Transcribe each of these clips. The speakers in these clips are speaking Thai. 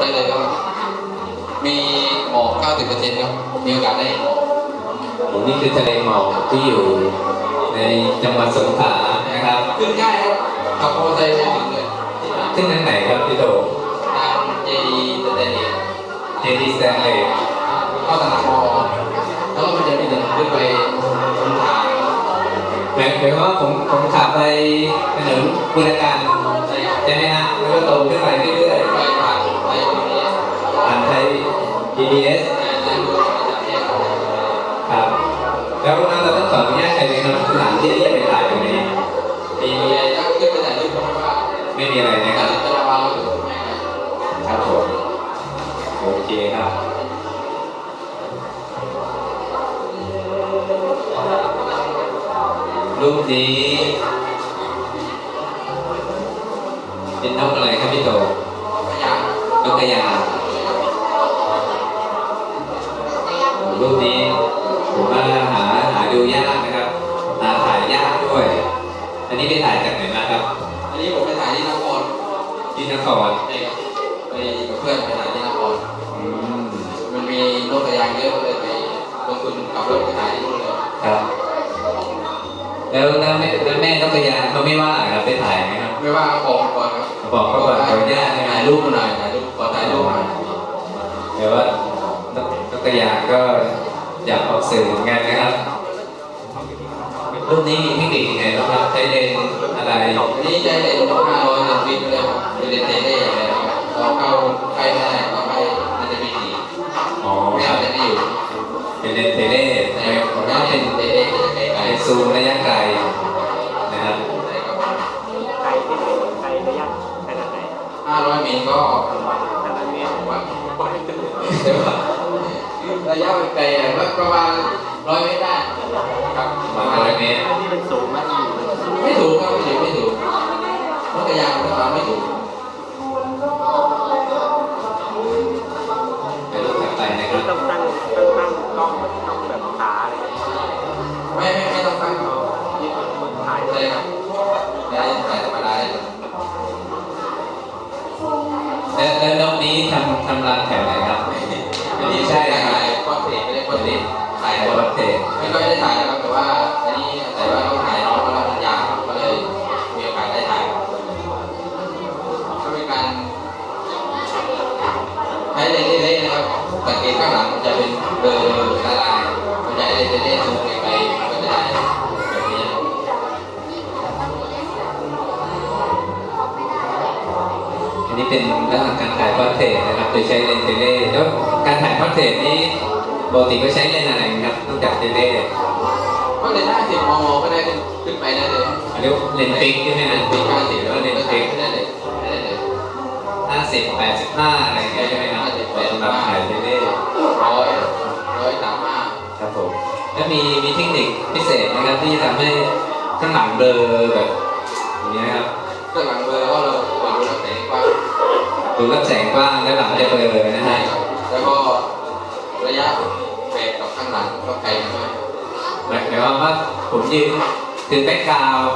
ได้เลยครับ มีหมอก90%ครับ มีโอกาสได้เห็นหมอกผมนี่คือทะเลหมอกที่อยู่ในจังหวัดสงขลานะครับ ขึ้นง่ายครับขับมอเตอร์ไซค์ไปถึงเลยที่ไหนขึ้นทางไหนครับพี่โตทางเจดีสเตเดียเจดีสแตนเลสเข้าสนามมอแล้วก็มันจะมีถนนขึ้นไปบนทางหมายหมายความว่าผมผมขับไปถนนบุรการใช่ครับใช่ไหมฮะแล้วก็ตรงขึ้นไปเรื่อย PBS ได้ดูจากแยกออกครับ แล้วเราต้องขออนุญาตใครไหมครับสถานที่ที่จะไปถ่ายตรงนี้ มีมีอะไรถ้าขึ้นไปถ่ายรูปเพราะว่าไม่มีอะไรนะคการัรบจะระวังรถอยู่ไม่ไงครับผมโอเคครับรูปนี้ เป็นนกอะไรครับพี่โตพยายามนกกระยา รูปนี้ผมว่าหาหาดูยากนะครับหาถ่ายยากด้วย อันนี้ไปถ่ายจากไหนมาครับอันนี้ผมไปถ่ายที่นครที่นครใช่ครับไปกับเพื่อนไปถ่ายที่นครอืมมันมีนกกระยางเยอะก็เลยไปลงทุนขับรถไปถ่ายที่นู่นเลยครับแล้วแล้วแม่แล้วแม่นกกระยางเขาไม่ว่าเหรอครับไปถ่ายไหมครับไม่ว่าเขาบอกก่อนครับบอกเขาก่อนขออนุญาตใช่ไหมถ่ายรูปมาหน่อยถ่ายรูปขอถ่ายรูปหน่อยเดี๋ยวว่านกน กกระยางก็อยากออกสื่อเหมือนกันนะครับรูปนี้มีเทคนิคยังไงบ้างครับใช้เลนส์อะไรอันนี้ใช้เลนส์500เลนส์ฟิล์มเลยครับเป็นเลนส์เทเลอะไรครับเราเข้าใกล้ไม่ได้ก็ไปมันจะมีสีอ๋อไม่ครังั้บนจะไม่อยู่เป็นเลนส์เทเลสใช่ใช่ไหมครับผมถ้าว่าเป็เป็นนเทเลจะไกลเป็นซูมระยะไกลนะครับๆใช่ครับไกลที่ไหนไกลระยะขนาดไหน500เมตรก็ขนาดนี้ผมว่าแต่ว่า ระยะไกลๆอะประมาณร้อยเมตรได้ครับประมาณร้อยเมตรที่เป็นสูงมากอยู่ไม่ถูกครับไม่ถูกไม่ถูกนกกระยางประมาณไม่ถูกไปรูปถัดไปนะคที่รับต้องตั้งต้องตั้งกล้องแบบต้องแบบขาอะไรไม่ไม่ไม่ต้องตั้งเขาที่คนถ่ายใช่ครับได้ถ่ายธรรมดาได้เลยแล้วแล้วนกนี้ทำทำรังแถวไหนครับ สังเกตข้างหลังมันจะเป็นเบอร์ละลายมันจะให้เล่นเล่นๆซูมไปๆก็จะได้แบบนี้อันนี้เป็นลักษณะการถ่ายพอร์เทรตนะครับโดยใช้เลนส์เทเลสแล้วการถ่ายพอร์เทรตนี้ปกติก็ใช้เลนส์อะไรครับนอกจากเทเลสก็เลยห้าสิบมมก็ได้ขึ้นขึ้นไปได้เลยเรียกว่าเลนส์ฟิกใช่ไหมฮะปีห้าสิบหรือแล้วว่าเลเนี่ยนก็ส์ฟิกได้เลยได้เลยห้าสิบแปดสิบห้าอะไรอย่างเงี้ยใช่ไหมครับสำหรับถ่ายเทเล มีมีเทคนิคพิเศษนะครับที่ทำให้ข้างหลังเบลอแบบอย่างเงี้ยครับเครื่องหลังเบอร์ก็เราเปิดดูแล้วแสงกว้างดูรับแสงกว้างแล้วหลังจะเบลอนะใช่ฮะครับแล้วก็ระยะเฟรกับข้างหลังก็ไกลกันด้วยหมายหมายความว่าผมยืนคือแบ็กกราวด์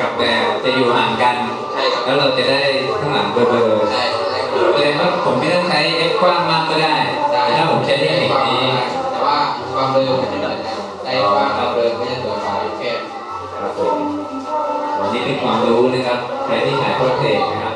กับแดดจะอยู่ห่างกันใช่ครับแล้วเราจะได้ข้างหลังเบลอๆใช่ใช่แสดงว่าผมไม่ต้องใช้เอฟกว้างมากก็ได้ได้แต่ถ้าผมใช้เทคนิคนี้แต่ว่าความเร็ว ใครที่ถ่ายโปรเจกต์นะ